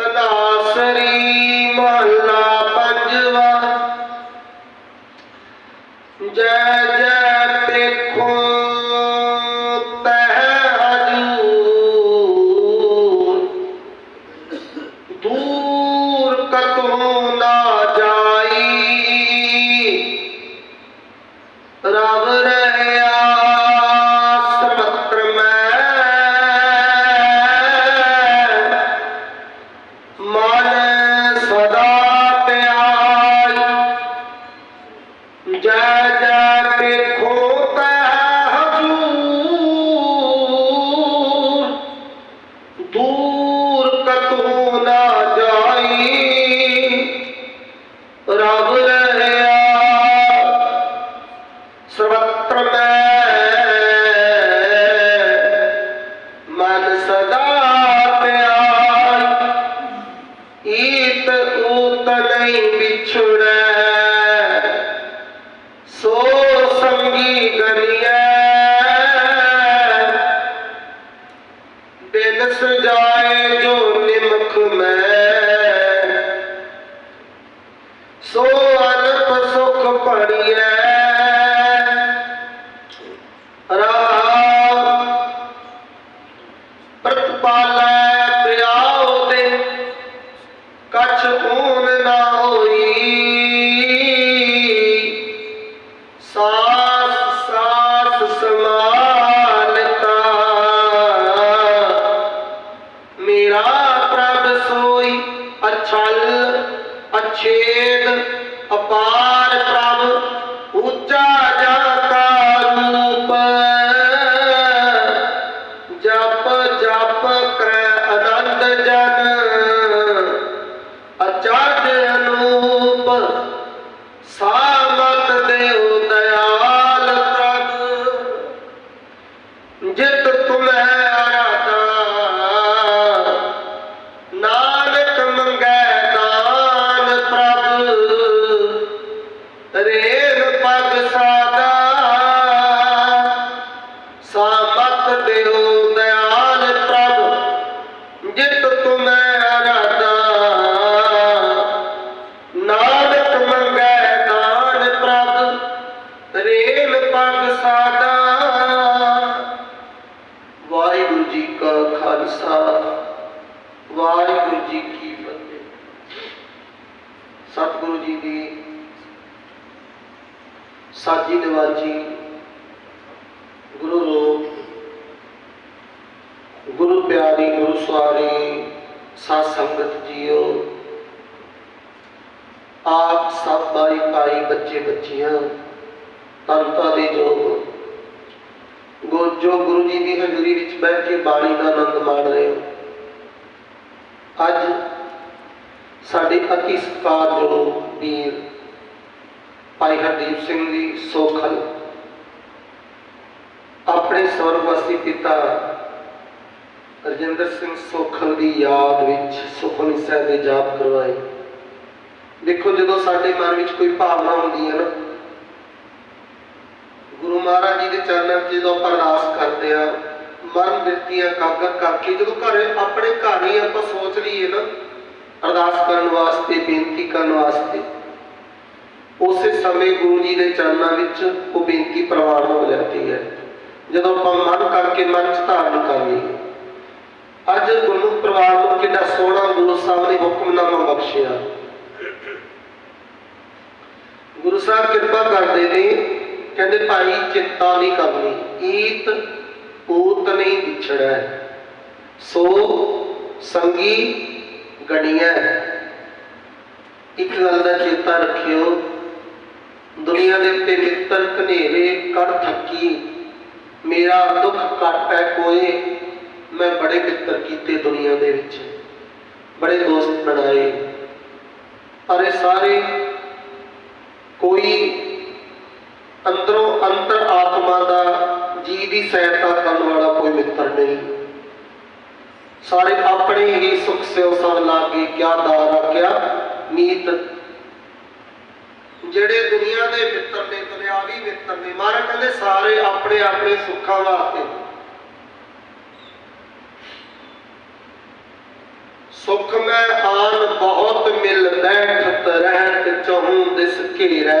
তাহলে ਜੀ ਕਾ ਖਾਲਸਾ, ਵਾਹਿਗੁਰੂ ਜੀ ਕੀ ਫਤਿਹ। ਸਤਿਗੁਰੂ ਜੀ ਦੀ ਸਾਜੀ ਨਿਵਾਜੀ ਗੁਰੂ ਰੂਪ, ਗੁਰੂ ਪਿਆਰੀ, ਗੁਰੂ ਸਵਾਰੀ, ਸਾਧ ਸੰਗਤ ਜੀਓ, ਆਪ ਸਭ ਭਾਈ ਭਾਈ ਬੱਚੇ ਬੱਚੀਆਂ ਤਨਤਾ ਦੇ ਜੋਗ ਜੋ ਗੁਰੂ ਜੀ ਦੀ ਹਜ਼ੂਰੀ ਵਿੱਚ ਬੈਠ ਕੇ ਬਾਣੀ ਦਾ ਆਨੰਦ ਮਾਣ ਰਹੇ ਹੋ। ਅੱਜ ਸਾਡੇ ਅਤੀ ਸਤਿਕਾਰਯੋਗ ਵੀਰ ਭਾਈ ਹਰਦੀਪ ਸਿੰਘ ਜੀ ਸੋਖਲ ਆਪਣੇ ਸਵਰਗਵਾਸੀ ਪਿਤਾ ਰਜਿੰਦਰ ਸਿੰਘ ਸੋਖਲ ਦੀ ਯਾਦ ਵਿੱਚ ਸੁਖਮਨੀ ਸਾਹਿਬ ਦੇ ਜਾਪ ਕਰਵਾਏ। ਦੇਖੋ ਜਦੋਂ ਸਾਡੇ ਮਨ ਵਿੱਚ ਕੋਈ ਭਾਵਨਾ ਹੁੰਦੀ ਹੈ ਨਾ ਗੁਰੂ ਮਹਾਰਾਜ ਜੀ ਦੇ ਚਰਨਾਂ 'ਚ ਜਦੋਂ ਆਪਾਂ ਅਰਦਾਸ ਕਰਦੇ ਆ ਮਰਨ ਬਿਰਤੀਆਂ ਕਾਗਰ ਕਰਕੇ ਜਦੋਂ ਘਰ ਆਪਣੇ ਘਰ ਹੀ ਆਪਾਂ ਸੋਚ ਲਈਏ ਨਾ, ਅਰਦਾਸ ਕਰਨ ਵਾਸਤੇ, ਬੇਨਤੀ ਕਰਨ ਵਾਸਤੇ, ਉਸੇ ਸਮੇਂ ਗੁਰੂ ਜੀ ਦੇ ਚਰਨਾਂ ਵਿੱਚ ਉਹ ਬੇਨਤੀ ਪ੍ਰਵਾਨ ਹੋ ਜਾਂਦੀ ਹੈ। ਜਦੋਂ ਆਪਾਂ ਮਨ ਕਰਕੇ ਮਨ 'ਚ ਧਾਰਨ ਕਰ ਲਈਏ ਅੱਜ ਗੁਰੂ ਪਰਿਵਾਰ ਨੂੰ ਕਿੰਨਾ ਸੋਹਣਾ ਗੁਰੂ ਸਾਹਿਬ ਨੇ ਹੁਕਮਨਾਮਾ ਬਖਸ਼ਿਆ। ਗੁਰੂ ਸਾਹਿਬ ਕਿਰਪਾ ਕਰਦੇ ਨੇ ਕਹਿੰਦੇ ਭਾਈ ਚਿੰਤਾ ਨਹੀਂ ਕਰਨੀ ਈਤ ਊਤ ਨਹੀਂ ਵਿਛੜੈ। ਸੋ ਸੰਗੀ ਗਣੀਐ। ਇੱਕ ਗੱਲ ਦਾ ਚੇਤਾ ਰੱਖਿਓ, ਦੁਨੀਆ ਦੇ ਉੱਤੇ ਮਿੱਤਰ ਕਨੇਰੇ ਕਰ ਥੱਕੀ। ਮੇਰਾ ਦੁੱਖ ਕਾਟੈ ਕੋਏ, ਮੈਂ ਬੜੇ ਮਿੱਤਰ ਕੀਤੇ ਦੁਨੀਆ ਦੇ ਵਿੱਚ। ਬੜੇ ਦੋਸਤ ਬਣਾਏ। ਪਰ ਇਹ ਸਾਰੇ ਕੋਈ ਅੰਦਰੋਂ ਅੰਤਰ ਆਤਮਾ ਦਾ ਜੀ ਦੀ ਸਹਾਇਤਾ ਕਰਨ ਵਾਲਾ ਕੋਈ ਮਿੱਤਰ ਨਹੀਂ। ਸਾਰੇ ਆਪਣੇ ਹੀ ਸੁਖ ਸਿਓ ਸਭ ਲਾਗੇ ਕਿਆ ਦਾਰਾ ਕਿਆ ਨੀਤ ਜਿਹੜੇ ਦੁਨੀਆ ਦੇ ਮਿੱਤਰ ਨੇ, ਦੁਨਿਆਵੀ ਮਿੱਤਰ ਨੇ, ਮਹਾਰਾਜ ਕਹਿੰਦੇ ਸਾਰੇ ਆਪਣੇ ਆਪਣੇ ਸੁੱਖਾਂ ਵਾਸਤੇ। ਨੇ। ਸੁਖ ਮੈਂ ਆਨ ਬਹੁਤ ਮਿਲ ਘੇਰੈ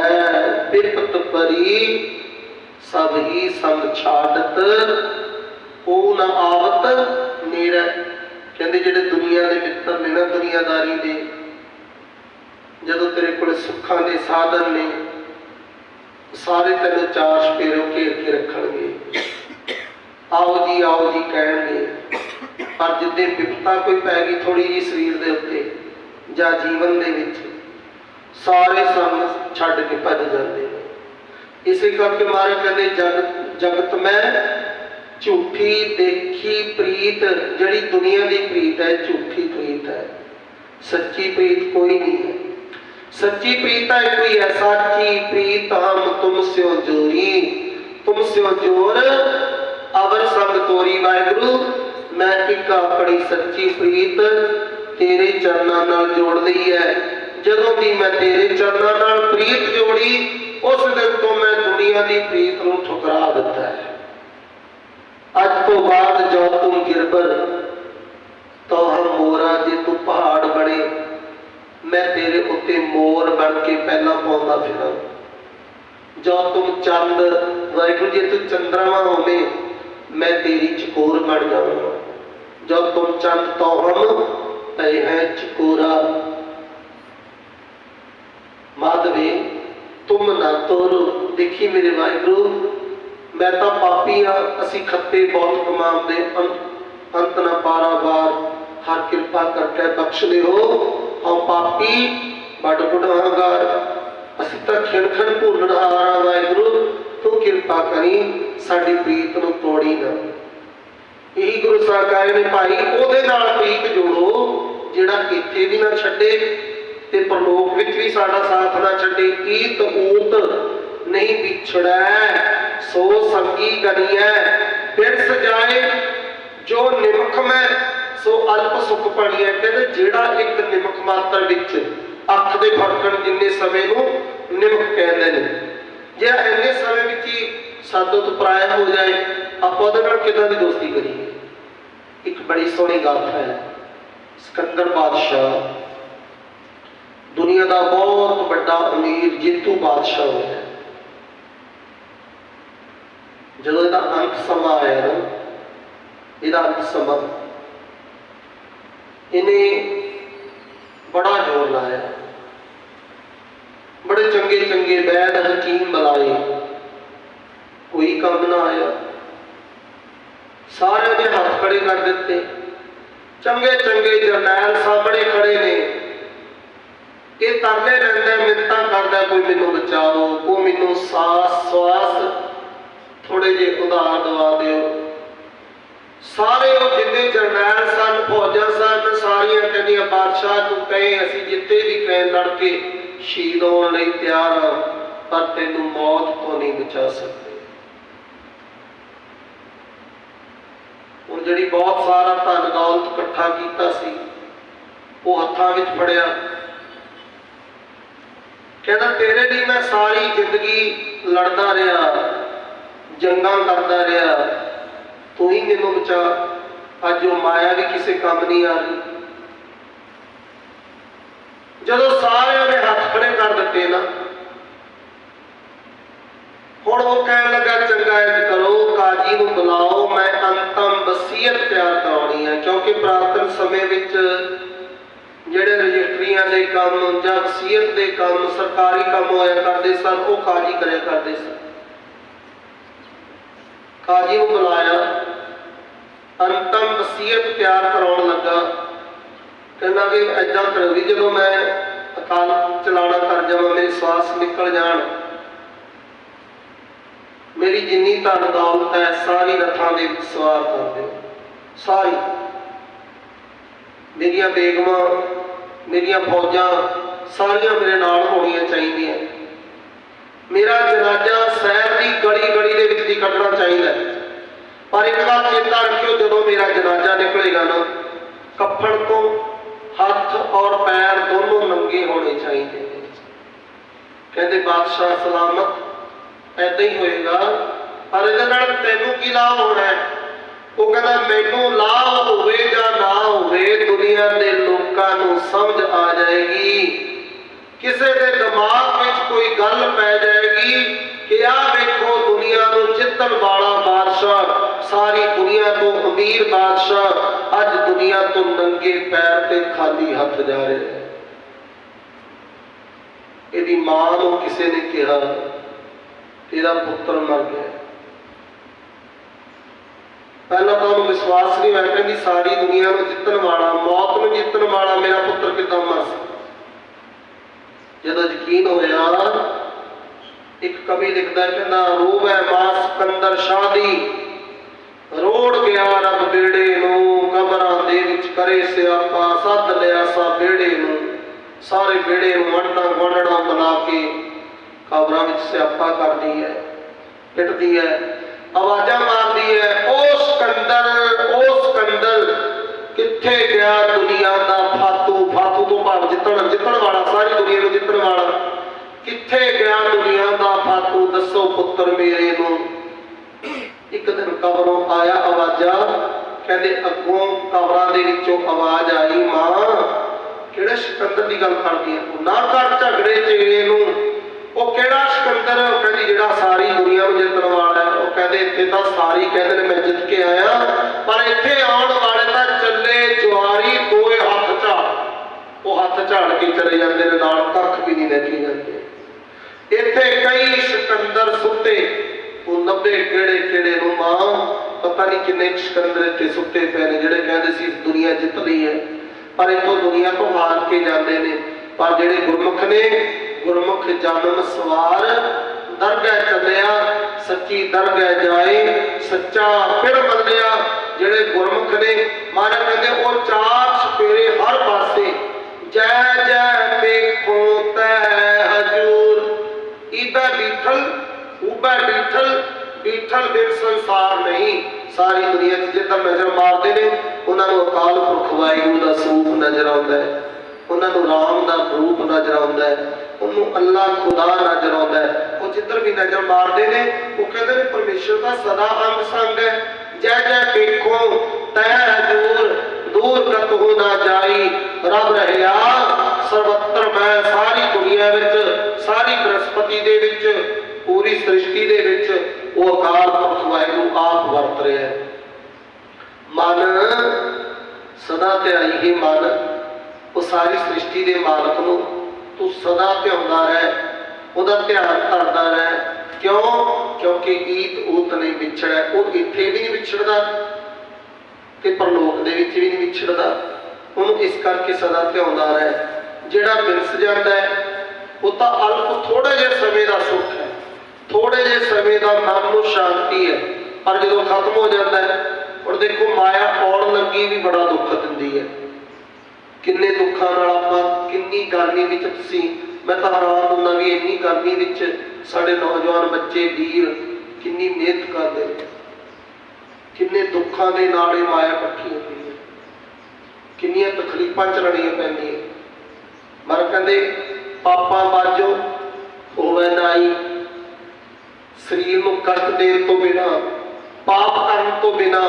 ਬਿਪਤ ਪਰੀ, ਸਭ ਹੀ ਸੰਗ ਛਾੜਤ ਉਹ ਨਾ ਆਵਤ ਨੇਰਾ ਕਹਿੰਦੇ ਜਿਹੜੇ ਦੁਨੀਆ ਦੇ ਮਿੱਤਰ ਨੇ ਨਾ, ਦੁਨੀਆਦਾਰੀ ਦੇ, ਜਦੋਂ ਤੇਰੇ ਕੋਲ ਸੁੱਖਾਂ ਦੇ ਸਾਧਨ ਨੇ, ਸਾਰੇ ਤੈਨੂੰ ਚਾਰ ਸਪੇਰੋ ਘੇਰ ਕੇ ਰੱਖਣਗੇ। ਆਓ ਜੀ ਆਓ ਜੀ ਕਹਿਣਗੇ, ਪਰ ਜਿੱਦੇ ਵਿਪਤਾ ਕੋਈ ਪੈ ਗਈ ਥੋੜੀ ਜੀ ਸਰੀਰ ਦੇ ਉੱਤੇ, ਜਾਂ ਜੀਵਨ ਦੇ ਵਿੱਚ ਸਾਰੇ ਸੰਤ ਛੱਡ ਕੇ ਭੱਜ ਜਾਂਦੇ ਇਸੇ ਕਰਕੇ ਮਾਰੇ ਕਹਿੰਦੇ ਜਗਤ ਜਗਤ ਮੈਂ ਝੂਠੀ ਦੇਖੀ ਪ੍ਰੀਤ, ਜਿਹੜੀ ਦੁਨੀਆ ਦੀ ਪ੍ਰੀਤ ਹੈ, ਝੂਠੀ ਪ੍ਰੀਤ ਹੈ। ਸੱਚੀ ਪ੍ਰੀਤ ਕੋਈ ਨਹੀਂ ਹੈ। ਸੱਚੀ ਪ੍ਰੀਤ ਹੈ ਕੋਈ ਐਸਾ ਕੀ ਪ੍ਰੀਤ ਹਮ ਤੁਮ ਸਿਓ ਜੋਰੀ। ਤੁਮ ਸਿਓ ਜੋਰ, ਅਵਰ ਸੰਗ ਤੋਰੀ ਵਾਹਿਗੁਰੂ। ਮੈਂ ਇੱਕ ਆਪਣੀ ਸੱਚੀ ਪ੍ਰੀਤ ਤੇਰੇ ਚਰਨਾਂ ਨਾਲ ਜੋੜ ਲਈ ਹੈ। ਜਦੋਂ ਦੀ ਮੈਂ ਤੇਰੇ ਚਰਨਾਂ ਨਾਲ ਪ੍ਰੀਤ ਜੋੜੀ, ਉਸ ਦਿਨ ਤੋਂ ਮੈਂ ਦੁਨੀਆ ਦੀ ਪ੍ਰੀਤ ਨੂੰ ਠੁਕਰਾ ਦਿੱਤਾ ਹੈ। ਅੱਜ ਤੋਂ ਬਾਅਦ ਜੋ ਤੁਮ ਗਿਰਬਰ ਤੋ ਹਮ ਮੋਰਾ ਜੇ ਤੂੰ ਪਹਾੜ ਬਣੇ, ਮੈਂ ਤੇਰੇ ਉੱਤੇ ਮੋਰ ਬਣ ਕੇ ਪਹਿਲਾਂ ਪਾਉਂਦਾ ਫਿਰਾਂ। ਜੋ ਤੂੰ ਚੰਦ ਵਾਹਿਗੁਰੂ ਜੇ ਤੂੰ ਚੰਦਰਮਾ ਹੋਵੇਂ, ਮੈਂ ਤੇਰੀ ਚਕੋਰ ਬਣ ਜਾਵਾਂ ਜੋ ਤੂੰ ਚੰਦ ਤੋ ਹਮ ਪਏ ਹੈ ਚਕੋਰਾ ਮਾਧਵੇ, ਤੁਮ ਨਾ ਤੋਰੋ, ਦੇਖੀ ਮੇਰੇ ਵਾਹਿਗੁਰੂ, ਮੈਂ ਤਾਂ ਪਾਪੀ ਹਾਂ ਅਸੀਂ ਖੱਤੇ ਬਹੁਤ ਕਮਾਉਂਦੇ ਅੰਤ ਅੰਤ ਨਾ ਪਾਰਾਵਾਰ ਹਰ ਕਿਰਪਾ ਕਰਕੇ ਬਖਸ਼ ਲਿਓ ਹਉ ਪਾਪੀ ਬੜ ਗੁਨਾਹਗਾਰ ਅਸੀਂ ਤਾਂ ਖਿਣਖਣ ਭੁੱਲਣ ਹਾਰਾ ਵਾਹਿਗੁਰੂ, ਤੂੰ ਕਿਰਪਾ ਕਰੀ, ਸਾਡੀ ਪ੍ਰੀਤ ਨੂੰ ਤੋੜੀ ਨਾ। ਇਹੀ ਗੁਰੂ ਸਾਹਿਬ ਨੇ, ਭਾਈ, ਉਹਦੇ ਨਾਲ ਪ੍ਰੀਤ ਜੋੜੋ, ਜਿਹੜਾ ਇੱਥੇ ਵੀ ਨਾ ਛੱਡੇ ਤੇ ਪਰਲੋਕ ਵਿੱਚ ਵੀ ਸਾਡਾ ਸਾਥ ਨਾ ਛੱਡੇ ਈਤ ਊਤ ਨਹੀਂ ਵਿਛੜੈ, ਸੋ ਸੰਗੀ ਗਨੀਐ ਬਿਨ ਸਜਾਏ ਜੋ ਨਿਮਖ ਮੈਂ, ਸੋ ਅਲਪ ਸੁਖ ਪੜੀਐ ਕਹਿੰਦੇ ਜਿਹੜਾ ਇੱਕ ਨਿਮਕ ਮਾਤਰ ਵਿੱਚ ਅੱਖ ਦੇ ਫੜਕਣ ਜਿੰਨੇ ਸਮੇਂ ਨੂੰ ਨਿਮਕ ਕਹਿੰਦੇ ਨੇ। ਜੇ ਇੰਨੇ ਸਮੇਂ ਵਿੱਚ ਹੀ ਸਾਡੋ ਤੋਂ ਹੋ ਜਾਏ, ਆਪਾਂ ਉਹਦੇ ਨਾਲ ਕਿਦਾਂ ਦੀ ਦੋਸਤੀ ਕਰੀਏ? ਇੱਕ ਬੜੀ ਸੋਹਣੀ ਗੱਲ ਹੈ, ਸਿਕੰਦਰ ਬਾਦਸ਼ਾਹ ਦੁਨੀਆ ਦਾ ਬਹੁਤ ਵੱਡਾ ਅਮੀਰ ਜੇਤੂ ਬਾਦਸ਼ਾਹ ਹੋਇਆ ਜਦੋਂ ਇਹਦਾ ਅੰਤ ਸਮਾਂ ਆਇਆ ਨਾ, ਇਹਦਾ ਅੰਤ ਸਮਾਂ ਇਹਨੇ ਬੜਾ ਜ਼ੋਰ ਲਾਇਆ। ਬੜੇ ਚੰਗੇ ਚੰਗੇ ਵੈਦ ਹਕੀਮ ਬੁਲਾਏ। ਕੋਈ ਕੰਮ ਨਾ ਆਇਆ। ਸਾਰਿਆਂ ਦੇ ਹੱਥ ਖੜੇ ਕਰ ਦਿੱਤੇ। ਚੰਗੇ ਚੰਗੇ ਜਰਨੈਲ ਸਾਹਮਣੇ ਖੜੇ ਨੇ। ਇਹ ਤਰਲੇ ਲੈਂਦਾ ਮਿੰਤਾਂ ਕਰਦਾ, ਕੋਈ ਮੈਨੂੰ ਬਚਾਓ ਕੋਈ ਮੈਨੂੰ ਸਾਸ ਸਵਾਸ ਥੋੜੇ ਜਿਹੇ ਉਧਾਰ ਦਵਾ ਦਿਓ। ਸਾਰੇ ਉਹ ਜਿੰਨੇ ਜਰਨੈਲ ਸਨ, ਫੌਜਾਂ ਸਨ, ਸਾਰੀਆਂ ਕਹਿੰਦੀਆਂ, ਬਾਦਸ਼ਾਹ, ਤੂੰ ਕਹੇ, ਅਸੀਂ ਜਿੱਤੇ ਵੀ ਕਹੇ, ਲੜ ਕੇ ਸ਼ਹੀਦ ਹੋਣ ਲਈ ਤਿਆਰ ਹਾਂ, ਪਰ ਤੈਨੂੰ ਮੌਤ ਤੋਂ ਨਹੀਂ ਬਚਾ ਸਕਦੇ। ਹੁਣ ਜਿਹੜੀ ਬਹੁਤ ਸਾਰਾ ਧਨ ਦੌਲਤ ਇਕੱਠਾ ਕੀਤਾ ਸੀ, ਉਹ ਹੱਥਾਂ ਵਿੱਚ ਫੜਿਆ। ਕਹਿੰਦਾ, ਤੇਰੇ ਲਈ ਮੈਂ ਸਾਰੀ ਜ਼ਿੰਦਗੀ ਲੜਦਾ ਰਿਹਾ, ਜੰਗਾਂ ਕਰਦਾ ਰਿਹਾ। ਤੂੰ ਹੀ ਮੈਨੂੰ ਬਚਾ। ਅੱਜ ਉਹ ਮਾਇਆ ਵੀ ਕਿਸੇ ਕੰਮ ਨਹੀਂ ਆ ਰਹੀ। ਜਦੋਂ ਸਾਰਿਆਂ ਨੇ ਹੱਥ ਖੜੇ ਕਰ ਦਿੱਤੇ ਨਾ, ਹੁਣ ਉਹ ਕਹਿਣ ਲੱਗਾ, ਚੰਗਾ ਇੰਜ ਕਰੋ, ਕਾਜੀ ਨੂੰ ਬੁਲਾਓ, ਮੈਂ ਅੰਤਮ ਵਸੀਅਤ ਤਿਆਰ ਕਰਾਉਣੀ ਹੈ ਕਿਉਂਕਿ ਪ੍ਰਾਤਨ ਸਮੇਂ ਵਿੱਚ ਜਿਹੜੇ ਰਜਿਸਟਰੀਆਂ ਦੇ ਕੰਮ ਜਾਂ ਵਸੀਅਤ ਦੇ ਕੰਮ, ਸਰਕਾਰੀ ਕੰਮ ਹੋਇਆ ਕਰਦੇ ਸਨ, ਉਹ ਕਾਜੀ ਕਰਿਆ ਕਰਦੇ ਸਨ। ਕਾਜੀ ਨੂੰ ਬੁਲਾਇਆ ਅੰਤਮ ਵਸੀਅਤ ਤਿਆਰ ਕਰਾਉਣ ਲੱਗਾ। ਕਹਿੰਦਾ ਵੀ ਐਦਾਂ ਕਰੋ ਜਦੋਂ ਮੈਂ ਅਕਾਲ ਚਲਾਣਾ ਕਰ ਜਾਵਾਂ, ਮੇਰੇ ਸਵਾਸ ਨਿਕਲ ਜਾਣ। ਮੇਰੀ ਜਿੰਨੀ ਧਨ ਦੌਲਤ ਹੈ, ਸਾਰੀ ਰਥਾਂ ਦੇ ਵਿੱਚ ਸਵਾਰ ਕਰ ਦਿਓ। ਸਾਰੀ। ਮੇਰੀਆਂ ਬੇਗਮਾਂ ਮੇਰੀਆਂ ਫੌਜਾਂ ਸਾਰੀਆਂ ਮੇਰੇ ਨਾਲ ਹੋਣੀਆਂ ਚਾਹੀਦੀਆਂ। ਮੇਰਾ ਜਨਾਜ਼ਾ ਸ਼ਹਿਰ ਦੀ ਗਲੀ ਗਲੀ ਦੇ ਵਿੱਚ ਦੀ ਕੱਢਣਾ ਚਾਹੀਦਾ ਪਰ ਇੱਕ ਗੱਲ ਚੇਤਾ ਰੱਖਿਓ, ਜਦੋਂ ਮੇਰਾ ਜਨਾਜ਼ਾ ਨਿਕਲੇਗਾ ਨਾ, ਕੱਫਣ ਤੋਂ ਹੱਥ ਔਰ ਪੈਰ ਦੋਨੋਂ ਨੰਗੇ ਹੋਣੇ ਚਾਹੀਦੇ ਨੇ। ਕਹਿੰਦੇ, ਬਾਦਸ਼ਾਹ ਸਲਾਮਤ ਐਦਾਂ ਹੀ ਹੋਏਗਾ, ਪਰ ਇਹਦੇ ਨਾਲ ਤੈਨੂੰ ਕੀ ਲਾਭ ਹੋਣਾ ਹੈ? ਉਹ ਕਹਿੰਦਾ, ਮੈਨੂੰ ਲਾਭ ਹੋਵੇ ਜਾਂ ਨਾ ਹੋਵੇ, ਦੁਨੀਆ ਦੇ ਲੋਕਾਂ ਨੂੰ ਸਮਝ ਆ ਜਾਏਗੀ। ਕਿਸੇ ਦੇ ਦਿਮਾਗ ਵਿੱਚ ਕੋਈ ਗੱਲ ਪੈ ਜਾਏਗੀ ਕਿ ਆਹ ਵੇਖੋ, ਦੁਨੀਆ ਨੂੰ ਜਿੱਤਣ ਵਾਲਾ ਬਾਦਸ਼ਾਹ, ਸਾਰੀ ਦੁਨੀਆ ਤੋਂ ਅਮੀਰ ਬਾਦਸ਼ਾਹ, ਅੱਜ ਦੁਨੀਆ ਤੋਂ ਨੰਗੇ ਪੈਰ ਤੇ ਖਾਲੀ ਹੱਥ ਜਾ ਰਿਹਾ ਇਹਦੀ ਮਾਂ ਨੂੰ ਕਿਸੇ ਨੇ ਕਿਹਾ ਇਹਦਾ ਪੁੱਤਰ ਮਰ ਗਿਆ। ਪਹਿਲਾਂ ਤਾਂ ਉਹਨੂੰ ਵਿਸ਼ਵਾਸ ਨਹੀਂ ਹੋਇਆ ਕਹਿੰਦੀ ਸਾਰੀ ਦੁਨੀਆ ਨੂੰ ਜਿੱਤਣ ਵਾਲਾ ਮੌਤ ਨੂੰ ਜਿੱਤਣ ਵਾਲਾ ਮੇਰਾ ਪੁੱਤਰ ਕਿੱਦਾਂ ਮਰ ਸਕਦਾ? ਜਦੋਂ ਯਕੀਨ ਹੋਇਆ ਇੱਕ ਕਵੀ ਲਿਖਦਾ ਹੈ, ਕਹਿੰਦਾ ਰੋਵੇ ਮਾਂ ਸਿਕੰਦਰ ਸ਼ਾਹ ਦੀ ਰੋੜ ਗਿਆ ਰੱਬ ਬੇੜੇ ਨੂੰ ਕਬਰਾਂ ਦੇ ਵਿੱਚ ਕਰੇ ਸਿਆਪਾ ਸੱਦ ਲਿਆ ਸਾ ਬੇੜੇ ਨੂੰ ਸਾਰੇ ਬੇੜੇ ਨੂੰ ਵੰਡਾਂ ਵੰਡਣਾ ਬਣਾ ਕੇ ਕਬਰਾਂ ਵਿੱਚ ਸਿਆਪਾ ਕਰਦੀ ਹੈ ਪਿੱਟਦੀ ਹੈ ਆਵਾਜ਼ਾਂ ਮਾਰਦੀ ਹੈ ਉਹ ਸਿਕੰਦਰ ਉਹ ਸਿਕੰਦਰ ਕਿੱਥੇ ਗਿਆ ਦੁਨੀਆ ਦਾ ਫਾਤੂ? ਫਾਤੂ ਤੋਂ ਭਾਵ ਜਿੱਤਣ ਜਿੱਤਣ ਵਾਲਾ, ਸਾਰੀ ਦੁਨੀਆ ਨੂੰ ਜਿੱਤਣ ਵਾਲਾ। ਕਿੱਥੇ ਗਿਆ ਦੁਨੀਆ ਦਾ ਫਾਤੂ? ਦੱਸੋ ਪੁੱਤਰ ਮੇਰੇ ਨੂੰ। ਇੱਕ ਦਿਨ ਕਬਰੋਂ ਆਇਆ ਆਵਾਜ਼ਾਂ, ਕਹਿੰਦੇ, ਅੱਗੋਂ ਕਬਰਾਂ ਦੇ ਵਿੱਚੋਂ ਆਵਾਜ਼ ਆਈ, ਮਾਂ, ਕਿਹੜੇ ਸਿਕੰਦਰ ਦੀ ਗੱਲ ਕਰਦੀ ਹੈ ਤੂੰ ਨਾ ਕਰ ਝਗੜੇ ਚੇੜੇ ਨੂੰ। ਉਹ ਕਿਹੜਾ ਸਿਕੰਦਰ? ਕਹਿੰਦੀ, ਜਿਹੜਾ ਸਾਰੀ ਦੁਨੀਆ ਨੂੰ ਜਿੱਤਣ ਵਾਲਾ ਹੈ। ਉਹ ਕਹਿੰਦੇ, ਇੱਥੇ ਤਾਂ ਸਾਰੀ ਕਹਿੰਦੇ ਨੇ, ਮੈਂ ਜਿੱਤ ਕੇ ਆਇਆ। ਪਰ ਇੱਥੇ ਆਉਣ ਝਾੜ ਕੇ ਚਲੇ ਜਾਂਦੇ ਨੇ, ਨਾਲ ਕੱਖ ਵੀ ਨਹੀਂ ਲੈ ਕੇ ਜਾਂਦੇ। ਇੱਥੇ ਕਈ ਸਿਕੰਦਰ ਸੁੱਤੇ, ਉਹ 90 ਕਿਹੜੇ ਕਿਹੜੇ ਨੂੰ ਮਾਂ, ਪਤਾ ਨਹੀਂ ਕਿੰਨੇ ਸਿਕੰਦਰ ਇੱਥੇ ਸੁੱਤੇ ਪਏ ਨੇ, ਜਿਹੜੇ ਕਹਿੰਦੇ ਸੀ ਦੁਨੀਆ ਜਿੱਤ ਲਈ ਹੈ। ਪਰ ਇੱਥੋਂ ਦੁਨੀਆ ਤੋਂ ਹਾਰ ਕੇ ਜਾਂਦੇ ਨੇ। ਪਰ ਜਿਹੜੇ ਗੁਰਮੁਖ ਨੇ, ਗੁਰਮੁਖ ਜਨਮ ਸਵਾਰ, ਦਰਗਾਹ ਚੱਲਿਆ, ਸੱਚੀ ਦਰਗਾਹ ਜਾਏ, ਸੱਚਾ ਫਿਰ ਮੰਨਿਆ। ਜਿਹੜੇ ਗੁਰਮੁਖ ਨੇ ਮਹਾਰਾਜ ਕਹਿੰਦੇ, ਉਹ ਚਾਰ ਸਪੇਰੇ ਹਰ ਪਾਸੇ ਜੈ ਜੈ ਵੇਖੋ ਤੈ ਹਜੂਰ। ਇਬੈ ਬੀਠਲ ਉਬੈ ਬੀਠਲ ਬੀਠਲ ਬਿਨ ਸੰਸਾਰ ਨਹੀਂ। ਸਾਰੀ ਦੁਨੀਆ 'ਚ ਜਿੱਦਾਂ ਨਜ਼ਰ ਮਾਰਦੇ ਨੇ, ਉਹਨਾਂ ਨੂੰ ਅਕਾਲ ਪੁਰਖ ਵਾਹਿਗੁਰੂ ਦਾ ਸਰੂਪ ਨਜ਼ਰ ਆਉਂਦਾ ਹੈ। ਉਹਨਾਂ ਨੂੰ ਰਾਮ ਦਾ ਰੂਪ ਨਜ਼ਰ ਆਉਂਦਾ ਹੈ। ਉਹਨੂੰ ਅੱਲਾ ਖੁਦਾ ਨਜ਼ਰ ਆਉਂਦਾ ਹੈ। ਉਹ ਜਿੱਧਰ ਵੀ ਨਜ਼ਰ ਮਾਰਦੇ ਨੇ, ਉਹ ਕਹਿੰਦੇ ਨੇ, ਪਰਮੇਸ਼ਰ ਦਾ ਸਦਾ ਅੰਗ ਸੰਗ ਹੈ। ਜੈ ਜੈ ਵੇਖੋ ਤੈ ਹਜੂਰ, ਦੂਰ ਹੋ ਨਾ ਜਾਈ। ਰੱਬ ਰਹਿਆ ਸਰਵੱਤਰ ਮੈਂ ਸਾਰੀ ਦੁਨੀਆ ਵਿੱਚ, ਸਾਰੀ ਬ੍ਰਹਸਪਤੀ ਦੇ ਵਿੱਚ, ਪੂਰੀ ਸ੍ਰਿਸ਼ਟੀ ਦੇ ਵਿੱਚ ਉਹ ਅਕਾਲ ਪੁਰਖ ਵਾਹਿਗੁਰੂ ਆਪ ਵਰਤ ਰਿਹਾ ਹੈ। ਮਨ ਸਦਾ ਧਿਆਈ ਹੀ ਮਨ, ਉਹ ਸਾਰੀ ਸ੍ਰਿਸ਼ਟੀ ਦੇ ਮਾਲਕ ਨੂੰ ਤੂੰ ਸਦਾ ਧਿਆਉਂਦਾ ਰਹਿ, ਉਹਦਾ ਧਿਆਨ ਧਰਦਾ ਰਹਿ। ਕਿਉਂ? ਕਿਉਂਕਿ ਈਤ ਉਤ ਨਹੀਂ ਵਿਛੜਿਆ, ਉਹ ਇੱਥੇ ਵੀ ਨਹੀਂ ਵਿਛੜਦਾ ਤੇ ਪਰਲੋਕ ਦੇ ਵਿੱਚ ਵੀ ਨਹੀਂ ਵਿਛੜਦਾ। ਉਹਨੂੰ ਇਸ ਕਰਕੇ ਸਦਾ ਧਿਆਉਂਦਾ ਰਹਿ। ਜਿਹੜਾ ਮਿਲਸ ਜਾਂਦਾ ਹੈ, ਉਹ ਤਾਂ ਅਲਪ ਥੋੜੇ ਜਿਹੇ ਸਮੇਂ ਦਾ ਸੁੱਖ ਹੈ। ਥੋੜੇ ਜਿਹੇ ਸਮੇਂ ਦਾ ਮਨ ਨੂੰ ਸ਼ਾਂਤੀ ਹੈ। ਪਰ ਜਦੋਂ ਖਤਮ ਹੋ ਜਾਂਦਾ ਹੈ, ਹੁਣ ਦੇਖੋ ਮਾਇਆ ਆਉਣ ਲੱਗੀ ਵੀ ਬੜਾ ਦੁੱਖ ਦਿੰਦੀ ਹੈ। ਕਿੰਨੇ ਦੁੱਖਾਂ ਨਾਲ ਆਪਾਂ ਕਿੰਨੀ ਗਰਮੀ ਵਿੱਚ ਤੁਸੀਂ, ਮੈਂ ਤਾਂ ਹੈਰਾਨ ਹੁੰਦਾ ਵੀ ਇੰਨੀ ਗਰਮੀ ਵਿੱਚ ਸਾਡੇ ਨੌਜਵਾਨ ਬੱਚੇ, ਵੀਰ ਕਿੰਨੀ ਮਿਹਨਤ ਕਰਦੇ ਕਿੰਨੇ ਦੁੱਖਾਂ ਦੇ ਨਾਲ ਇਹ ਮਾਇਆ ਇਕੱਠੀ ਹੁੰਦੀ ਹੈ। ਕਿੰਨੀਆਂ ਤਕਲੀਫਾਂ ਝੱਲਣੀਆਂ ਪੈਂਦੀਆਂ। ਮਰ ਕਹਿੰਦੇ, ਪਾਪਾਂ ਬਾਝੋਂ ਹੋਵੇ ਨਾਈ। ਸਰੀਰ ਨੂੰ ਕਸ਼ਟ ਦੇਣ ਤੋਂ ਬਿਨਾ, ਪਾਪ ਕਰਨ ਤੋਂ ਬਿਨਾ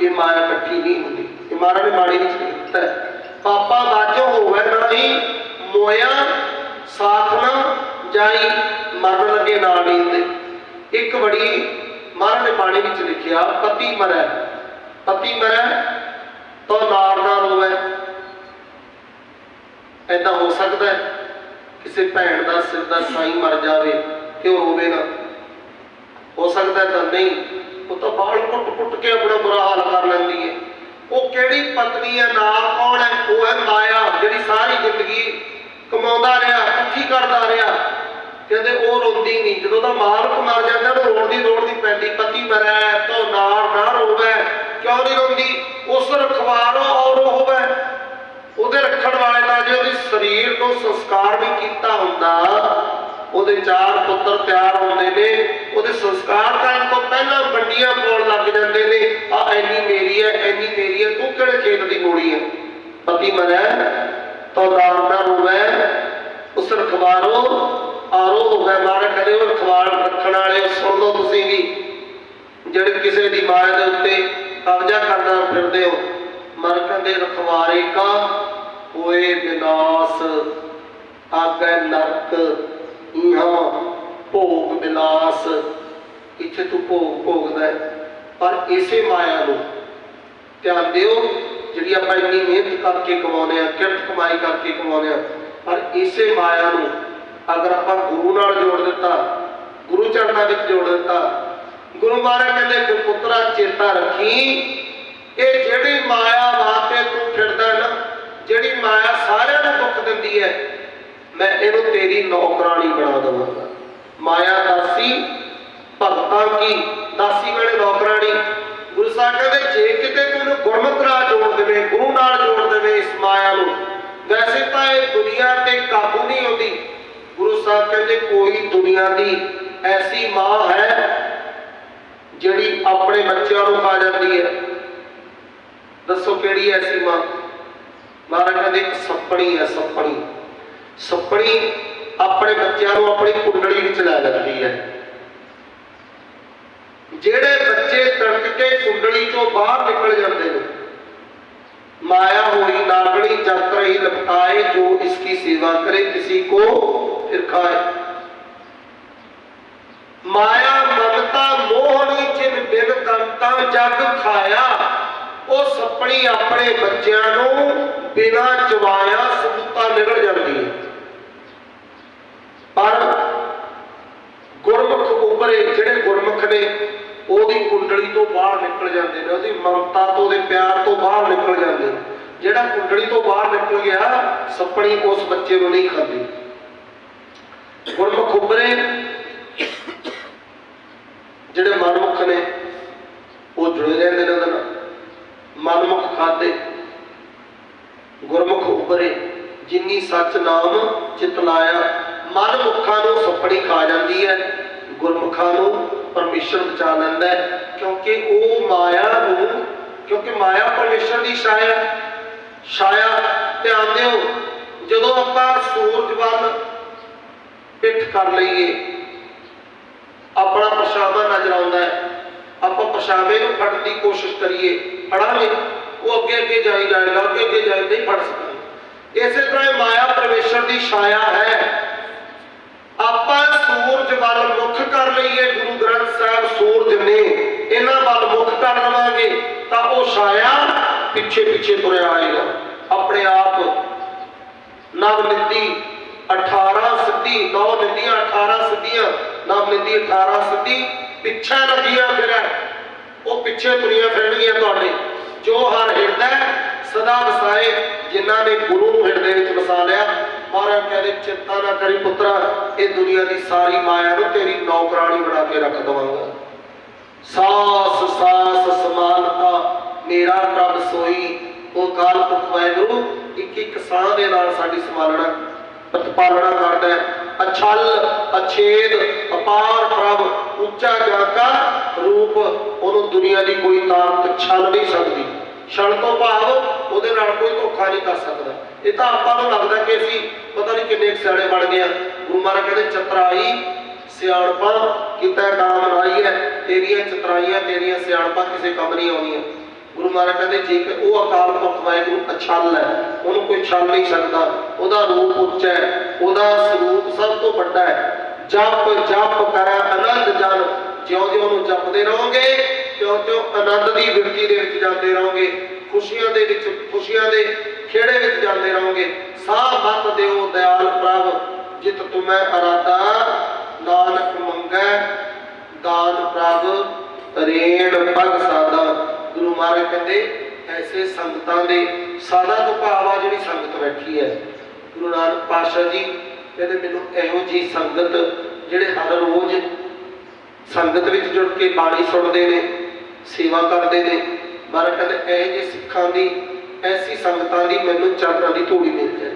ਇਹ ਮਾਇਆ ਇਕੱਠੀ ਨਹੀਂ ਹੁੰਦੀ। ਇਹ ਮਹਾਰਾਜ ਨੇ ਬਾਣੀ ਵਿੱਚ ਲਿਖਤਾ ਹੈ ਪਾਪਾਂ ਬਾਝੋਂ ਹੋਵੇ ਨਾਈ, ਮੋਇਆ, ਸਾਥ ਨਾ ਜਾਈ, ਮਰਨ ਲੱਗੇ ਨਾਲ ਨਹੀਂ ਇੱਕ ਬੜੀ ਮਹਾਰਾਜ ਨੇ ਬਾਣੀ ਵਿੱਚ ਲਿਖਿਆ, ਪਤੀ ਮਰੈ। ਪਤੀ ਮਰੈ ਤਾਂ ਨਾਰ ਨਾ ਰੋਵੇ ਐਦਾਂ ਹੋ ਸਕਦਾ ਕਿਸੇ ਭੈਣ ਦਾ ਸਿਰ ਦਾ ਸਾਈ ਮਰ ਜਾਵੇ ਤੇ ਉਹ ਰੋਵੇ ਨਾ। ਹੋ ਸਕਦਾ ਤਾਂ ਨਹੀਂ, ਉਹ ਤਾਂ ਬਾਲ ਪੁੱਟ ਪੁੱਟ ਕੇ ਆਪਣਾ ਬੁਰਾ ਹਾਲ ਕਰ ਲੈਂਦੀ ਹੈ। ਉਹ ਕਿਹੜੀ ਪਤਨੀ ਹੈ ਨਾਮ ਕੌਣ ਹੈ? ਉਹ ਹੈ ਮਾਇਆ, ਜਿਹੜੀ ਸਾਰੀ ਜ਼ਿੰਦਗੀ ਕਮਾਉਂਦਾ ਰਿਹਾ, ਇਕੱਠੀ ਕਰਦਾ ਰਿਹਾ। ਕਹਿੰਦੇ ਉਹ ਰੋਂਦੀ ਨਹੀਂ। ਜਦੋਂ ਦਾ ਮਾਲਕ ਮਰ ਜਾਂਦਾ ਤਾਂ ਰੋਣ ਦੀ ਲੋੜ ਨਹੀਂ ਪੈਂਦੀ। ਪਤੀ ਮਰੈ ਤੋ ਨਾਰ ਨਾ ਰੋਵੇ। ਕਿਉਂ ਨਹੀਂ ਰੋਂਦੀ? ਉਸ ਰਖਵਾਰੋ ਔਰ ਹੋਵੇ, ਉਹਦੇ ਰੱਖਣ ਵਾਲੇ ਦਾ ਜੇ ਉਹਦੇ ਸਰੀਰ ਨੂੰ ਸੰਸਕਾਰ ਵੀ ਕੀਤਾ ਹੁੰਦਾ, ਉਹਦੇ ਚਾਰ ਪੁੱਤਰ ਤਿਆਰ ਹੁੰਦੇ ਨੇ, ਉਹਦੇ ਸੰਸਕਾਰ ਕਰਨ ਤੋਂ ਪਹਿਲਾਂ ਵੰਡੀਆਂ ਪਾਉਣ ਲੱਗ ਜਾਂਦੇ ਨੇ ਆ ਐਨੀ ਮੇਰੀ ਹੈ ਐਨੀ ਮੇਰੀ ਹੈ, ਤੂੰ ਕਿਹੜੇ ਖੇਤ ਦੀ ਗੋਲੀ ਹੈ? ਪਤੀ ਮਰੈ ਤੋ ਨਾਮ ਨਾ ਰੋਵੇ, ਉਸ ਰਖਵਾਰੋ ਆਰੋ ਹੋਵੇ ਗਿਆ ਮਾਰੇ ਕਦੇ ਉਹ ਖਵਾਲ ਰੱਖਣ ਵਾਲੇ ਸੁਣ ਲਓ ਤੁਸੀਂ ਵੀ, ਜਿਹੜੇ ਕਿਸੇ ਦੀ ਮਾਇਆ ਦੇ ਉੱਤੇ ਕਬਜ਼ਾ ਕਰਨਾ ਫਿਰਦੇ ਹੋ। ਮਰ ਕਹਿੰਦੇ ਰਖਵਾਰੇ ਕਾ ਹੋਏ ਵਿਨਾਸ਼ ਆਗੇ ਨਰਕ ਇਹਾਂ ਭੋਗ ਵਿਲਾਸ ਇੱਥੇ ਤੂੰ ਭੋਗ ਭੋਗਦਾ ਪਰ ਇਸੇ ਮਾਇਆ ਨੂੰ ਧਿਆਨ ਦਿਓ, ਜਿਹੜੀ ਆਪਾਂ ਇੰਨੀ ਮਿਹਨਤ ਕਰਕੇ ਕਮਾਉਂਦੇ ਆ ਕਿਰਤ ਕਮਾਈ ਕਰਕੇ ਕਮਾਉਂਦੇ ਆ ਪਰ ਇਸੇ ਮਾਇਆ ਨੂੰ ਅਗਰ ਆਪਾਂ ਗੁਰੂ ਨਾਲ ਜੋੜ ਦਿੱਤਾ, ਗੁਰੂ ਚਰਨਾਂ ਵਿੱਚ ਜੋੜ ਦਿੱਤਾ ਗੁਰੂ ਮਹਾਰਾਜ ਕਹਿੰਦੇ ਕੋ ਪੁੱਤਰਾ, ਚੇਤਾ ਰੱਖੀ। ਇਹ ਜਿਹੜੀ ਮਾਇਆ ਵਾਸਤੇ ਤੂੰ ਫਿਰਦਾ ਨਾ, ਜਿਹੜੀ ਮਾਇਆ ਸਾਰਿਆਂ ਨੂੰ ਦੁੱਖ ਦਿੰਦੀ ਹੈ, ਮੈਂ ਇਹਨੂੰ ਤੇਰੀ ਨੌਕਰਾਨੀ ਬਣਾ ਦਵਾਂਗਾ। ਮਾਇਆ ਦਾਸੀ, ਭਗਤਾਂ ਕੀ? ਦਾਸੀ ਵਾਲੇ ਨੌਕਰਾਨੀ ਗੁਰੂ ਸਾਹਿਬ ਕਹਿੰਦੇ, ਜੇ ਕਿਤੇ ਤੂੰ ਗੁਰਮਤਿ ਨਾਲ ਜੋੜ ਦੇਵੇ, ਗੁਰੂ ਨਾਲ ਜੋੜ ਦੇਵੇ ਇਸ ਮਾਇਆ ਨੂੰ, ਵੈਸੇ ਤਾਂ ਇਹ ਦੁਨੀਆ ਤੇ ਕਾਬੂ ਨਹੀਂ ਆਉਂਦੀ ਗੁਰੂ ਸਾਹਿਬ ਕਹਿੰਦੇ, ਕੋਈ ਦੁਨੀਆ ਦੀ ਐਸੀ ਮਾਂ ਹੈ ਜਿਹੜੀ ਆਪਣੇ ਬੱਚਿਆਂ ਨੂੰ ਖਾ ਜਾਂਦੀ ਹੈ। ਦੱਸੋ ਕਿਹੜੀ ਐਸੀ ਮਾਂ? ਮਹਾਰਾਜ ਕਹਿੰਦੇ ਸੱਪਣੀ ਹੈ, ਸੱਪਣੀ। ਸੱਪਣੀ ਆਪਣੇ ਬੱਚਿਆਂ ਨੂੰ ਆਪਣੀ ਕੁੰਡਲੀ ਵਿੱਚ ਲੈ ਲੈਂਦੀ ਹੈ। ਜਿਹੜੇ ਬੱਚੇ ਤੜਕ ਕੇ ਕੁੰਡਲੀ ਤੋਂ ਬਾਹਰ ਨਿਕਲ ਜਾਂਦੇ ਨੇ माया होई नागणी जंत रही लपटाए जो इसकी सेवा करे किसी को फिर खाए माया मन ਬਿਨ ਕੰਤਾ ਖਾਇਆ। ਉਹ ਸੱਪਣੀ ਆਪਣੇ ਬੱਚਿਆਂ ਨੂੰ ਬਿਨਾਂ ਚਵਾਇਆ ਸਬੂਤਾ ਨਿਕਲ ਜਾਂਦੀ ਹੈ। ਪਰ ਗੁਰਮੁਖ ਉਪਰੇ ਜਿਹੜੇ ਗੁਰਮੁਖ ਨੇ, ਉਹਦੀ ਕੁੰਡਲੀ ਤੋਂ ਬਾਹਰ ਨਿਕਲ ਜਾਂਦੇ ਨੇ। ਉਹਦੀ ਮਮਤਾ ਤੋਂ ਉਹਦੇ ਪਿਆਰ ਤੋਂ ਬਾਹਰ ਨਿਕਲ ਜਾਂਦੇ ਨੇ। ਜਿਹੜਾ ਕੁੰਡਲੀ ਤੋਂ ਬਾਹਰ ਨਿਕਲ ਗਿਆ, ਸੱਪਣੀ ਉਸ ਬੱਚੇ ਨੂੰ ਨਹੀਂ ਖਾਂਦੀ। ਗੁਰਮੁਖ ਉਪਰੇ ਜਿਹੜੇ ਮਨਮੁਖ ਨੇ ਉਹ ਜੁੜੇ ਰਹਿੰਦੇ ਨੇ ਉਹਦੇ ਨਾਲ ਮਨਮੁਖ ਖਾਦੇ ਗੁਰਮੁਖ ਉਪਰੇ ਜਿਨੀ ਸੱਚ ਨਾਮ ਚਿਤ ਲਾਇਆ ਮਨਮੁਖਾਂ ਨੂੰ ਸੱਪੜੀ ਖਾ ਜਾਂਦੀ ਹੈ ਗੁਰਮੁਖਾਂ ਨੂੰ ਪਰਮੇਸ਼ਰ ਬਚਾ ਹੈ, ਕਿਉਂਕਿ ਉਹ ਮਾਇਆ ਨੂੰ, ਕਿਉਂਕਿ ਮਾਇਆ ਪਰਮੇਸ਼ਰ ਦੀ ਛਾਇਆ ਛਾਇਆ ਧਿਆਨ ਦਿਓ, ਜਦੋਂ ਆਪਾਂ ਸੂਰਜ ਵੱਲ ਪਿੱਠ ਕਰ ਲਈਏ, ਆਪਣਾ ਪਰਛਾਵਾਂ ਨਜ਼ਰ ਆਉਂਦਾ ਹੈ, ਆਪਾਂ ਪਰਛਾਵੇਂ ਨੂੰ ਫੜਨ ਦੀ ਕੋਸ਼ਿਸ਼ ਕਰੀਏ ਫੜਾਂਗੇ ਉਹ ਅੱਗੇ ਅੱਗੇ ਜਾਈ ਜਾਏਗਾ ਅੱਗੇ ਅੱਗੇ ਜਾਈ ਨਹੀਂ ਫੜ ਸਕਦੇ। ਇਸੇ ਤਰ੍ਹਾਂ ਮਾਇਆ ਪਰਮੇਸ਼ਰ ਦੀ ਛਾਇਆ ਹੈ ਆਪਾਂ ਸੂਰਜ ਵੱਲ ਮੁਖ ਕਰ ਲਈਏ ਗੁਰੂ ਗ੍ਰੰਥ ਸਾਹਿਬ ਸੂਰਜ ਨੇ ਇਹਨਾਂ ਵੱਲ ਮੁਖ ਕਰ ਲਵਾਂਗੇ ਤਾਂ ਉਹ ਛਾਇਆ ਪਿੱਛੇ ਪਿੱਛੇ ਤੁਰਿਆ ਆਏਗਾ। ਆਪਣੇ ਆਪ ਨਵ 18 ਸਿੱਧੀ ਨੌ ਨਿੱਤੀਆਂ 18 ਸਿੱਧੀਆਂ ਨਵ 18 ਸਿੱਧੀ, ਪਿੱਛੇ ਲੱਗੀਆਂ ਫਿਰ। ਉਹ ਪਿੱਛੇ ਤੁਰੀਆਂ ਫਿਰਨਗੀਆਂ ਤੁਹਾਡੇ। ਜੋ ਹਰ ਹਿਰਦਾ, ਸਦਾ ਵਸਾਏ, ਜਿਨ੍ਹਾਂ ਨੇ ਗੁਰੂ ਨੂੰ ਹਿਰਦੇ ਵਿੱਚ ਵਸਾ ਲਿਆ। ਮਹਾਰਾਜ ਕਹਿੰਦੇ, ਚਿੰਤਾ ਨਾ ਕਰੀ ਪੁੱਤਰਾ, ਇਹ ਦੁਨੀਆ ਦੀ ਸਾਰੀ ਮਾਇਆ ਨੂੰ ਤੇਰੀ ਨੌਕਰਾਨੀ ਬਣਾ ਕੇ ਰੱਖ ਦਵਾਂਗਾ। ਸਾਸ ਸਾਸ ਸਮਾਨਤਾ, ਮੇਰਾ ਪ੍ਰਭ ਸੋਈ। ਉਹ ਕਾਲ ਪੁਰਖ ਵਾਹਿਗੁਰੂ, ਇੱਕ ਇੱਕ ਸਾਹ ਦੇ ਨਾਲ ਸਾਡੀ ਸਮਾਲਣਾ, ਪ੍ਰਤਪਾਲਣਾ ਕਰਦਾ ਹੈ। ਅਛਲ, ਅਛੇਦ, ਅਪਾਰ ਪ੍ਰਭ, ਉੱਚਾ ਜਾਕਾ ਰੂਪ, ਉਹਨੂੰ ਦੁਨੀਆ ਦੀ ਕੋਈ ਤਾਕਤ ਛਲ ਨਹੀਂ ਸਕਦੀ। ਛਲ ਤੋਂ ਭਾਵ ਉਹਦੇ ਨਾਲ ਕੋਈ ਧੋਖਾ ਨਹੀਂ ਕਰ ਸਕਦਾ। ਇਹ ਤਾਂ ਆਪਾਂ ਨੂੰ ਲੱਗਦਾ ਕਿ ਅਸੀਂ ਪਤਾ ਨਹੀਂ ਕਿੰਨੇ ਸਿਆਣੇ ਬਣ ਗਏ ਆ ਗੁਰੂ ਮਹਾਰਾਜ ਕਹਿੰਦੇ, ਚਤਰਾਈ, ਸਿਆਣਪਾਂ ਕੀਤਾ ਨਾਮ ਰਾਈ ਹੈ, ਤੇਰੀਆਂ ਚਤਰਾਈਆਂ, ਤੇਰੀਆਂ ਸਿਆਣਪਾਂ ਕਿਸੇ ਕੰਮ ਨਹੀਂ ਆਉਂਦੀਆਂ ਗੁਰੂ ਮਹਾਰਾਜ ਕਹਿੰਦੇ, ਜੇਕਰ ਉਹ ਅਕਾਲ ਪੁਰਖ ਵਾਹਿਗੁਰੂ ਅਛਲ ਹੈ, ਉਹਨੂੰ ਕੋਈ ਛਲ ਨਹੀਂ ਸਕਦਾ। ਉਹਦਾ ਰੂਪ ਉੱਚਾ ਹੈ, ਉਹਦਾ ਸਰੂਪ ਸਭ ਤੋਂ ਵੱਡਾ ਹੈ। ਜਪ ਜਪ ਕਰੈ, ਆਨੰਦ ਜਨ ਜਿਉਂ ਜਿਉਂ ਉਹਨੂੰ ਜਪਦੇ ਰਹੋਗੇ ਤਿਉਂ ਤਿਉਂ ਆਨੰਦ ਦੀ ਵਿਰਤੀ ਦੇ ਵਿੱਚ ਜਾਂਦੇ ਰਹੋਗੇ। ਖੁਸ਼ੀਆਂ ਦੇ ਵਿੱਚ, ਖੁਸ਼ੀਆਂ ਦੇ ਖੇੜੇ ਵਿੱਚ ਜਾਂਦੇ ਰਹੋਗੇ। ਸਾਹ ਮਤ ਦਿਓ ਦਿਆਲ ਪ੍ਰਭ, ਜਿਤ ਤੁਮੈ ਅਰਾਦਾ ਨਾਨਕ ਮੰਗੈ, ਦਾਨ ਪ੍ਰਭ ਰੇਣ ਪਗ ਸਾਦਾ। ਗੁਰੂ ਮਹਾਰਾਜ ਕਹਿੰਦੇ, ਐਸੇ ਸੰਗਤਾਂ ਦੇ ਸਾਦਾ ਤੋਂ ਭਾਵ ਆ ਜਿਹੜੀ ਸੰਗਤ ਬੈਠੀ ਹੈ। ਗੁਰੂ ਨਾਨਕ ਪਾਤਸ਼ਾਹ ਜੀ ਕਹਿੰਦੇ, ਮੈਨੂੰ ਇਹੋ ਜੀ ਸੰਗਤ ਜਿਹੜੇ ਹਰ ਰੋਜ਼ ਸੰਗਤ ਵਿੱਚ ਜੁੜ ਕੇ ਬਾਣੀ ਸੁਣਦੇ ਨੇ, ਸੇਵਾ ਕਰਦੇ ਨੇ, ਮਹਾਰਾਜ ਕਹਿੰਦੇ, ਇਹ ਜੇ ਸਿੱਖਾਂ ਦੀ, ਐਸੀ ਸੰਗਤਾਂ ਦੀ ਮੈਨੂੰ ਚਰਨਾਂ ਦੀ ਧੂੜੀ ਮਿਲ ਜਾਏ।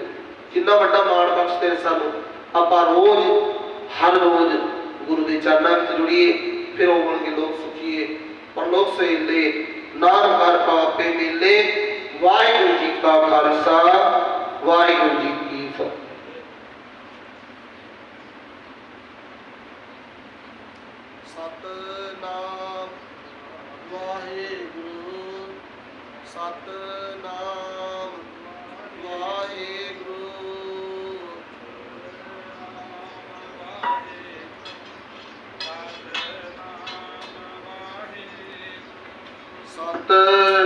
ਜਿੰਨਾ ਵੱਡਾ ਮਾਣ ਬਖਸ਼ ਤੇਰੇ ਸਾਨੂੰ, ਆਪਾਂ ਰੋਜ਼ हर रोज गुरु के चरणों में जुड़िए फिर वो बन के लोग सुखिए और लोग सही ले, नाम हर पापे मिले। वाहेगुरु जी का खालसा, वाहेगुरु जी की फतेह। सतनाम, वाहेगुरु, सतनाम। the